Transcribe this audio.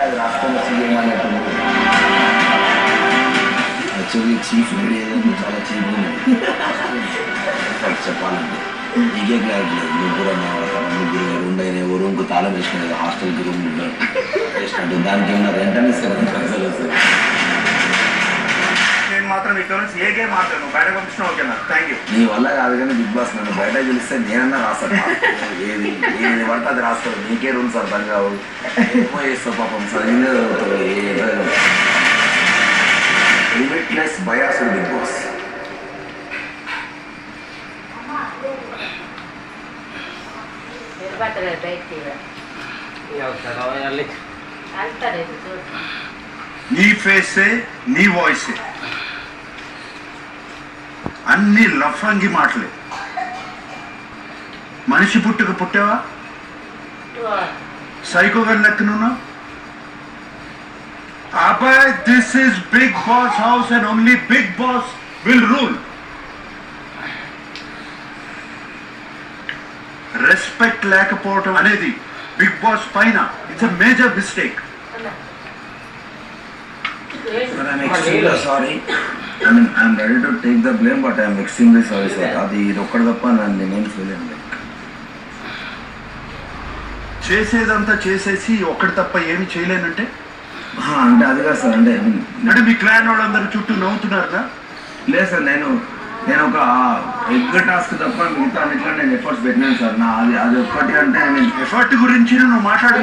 అంటే రాష్ట్రంలో CM chief ఏదైతే చాలా చీఫ్ చెప్పాలంటే క్లారిటీ లేదు. ముగ్గురు అన్న ముగ్గురు రెండు అయినా ఓ రూమ్కి తాళం వేసుకునేది హాస్టల్కి రూమ్ వేసినట్టు దానికి ఏమన్నా రెంట్ అని ఇస్తారు? మాత్రం ఇక్కడ నుంచి ఏ గేమ్ ఆడతాను బయట పంపించిన ఓకేనా థ్యాంక్ యూ నీ వల్ల కాదు కానీ బిగ్ బాస్ నన్ను బయట గెలిస్తే నేనన్నా రాస్తాను ఏది ఏది పడితే అది రాస్తాడు నీకే రూల్స్ అర్థం కావు ఏమో చేస్తావు పాపం చదివిందే చదువుతావు ఏదో లిమిట్లెస్ బయాసుడు బిగ్ బాస్ నిలబడతారు బయటికి వెళ్తారు ఇది చూడు నీ ఫేసే నీ వాయిసే అన్ని లఫంగి మాటలే. మనిషి పుట్టుక పుట్టావా? సైకోగా లెక్కనున్నా అబ్బాయ్ this is Bigg Boss house and only Bigg Boss will rule respect లేకపోవటం అనేది బిగ్ బాస్ పైన it's a major mistake sorry I mean I'm ready to take the blame but I'm extremely sorry sir అది ఇది ఒక్కటి తప్ప నన్ను నేను feel అయ్యింది చేసేదంతా చేసేసి ఒక్కటి తప్ప ఏమి చేయలేనంటే? అంటే అది కాదు సార్ అంటే అంటే మీ క్లాన్ వాళ్ళందరూ చుట్టూ నవ్వుతున్నారుగా? లేదు సార్ నేను నేను ఒక ఎగ్ టాస్క్ తప్ప మిగతా అన్నిట్లో నేను ఎఫర్ట్స్ పెట్టినాను సార్. నా అది అది ఒక్కటి అంటే నేను ఎఫర్ట్ గురించి నువ్వు మాట్లాడిన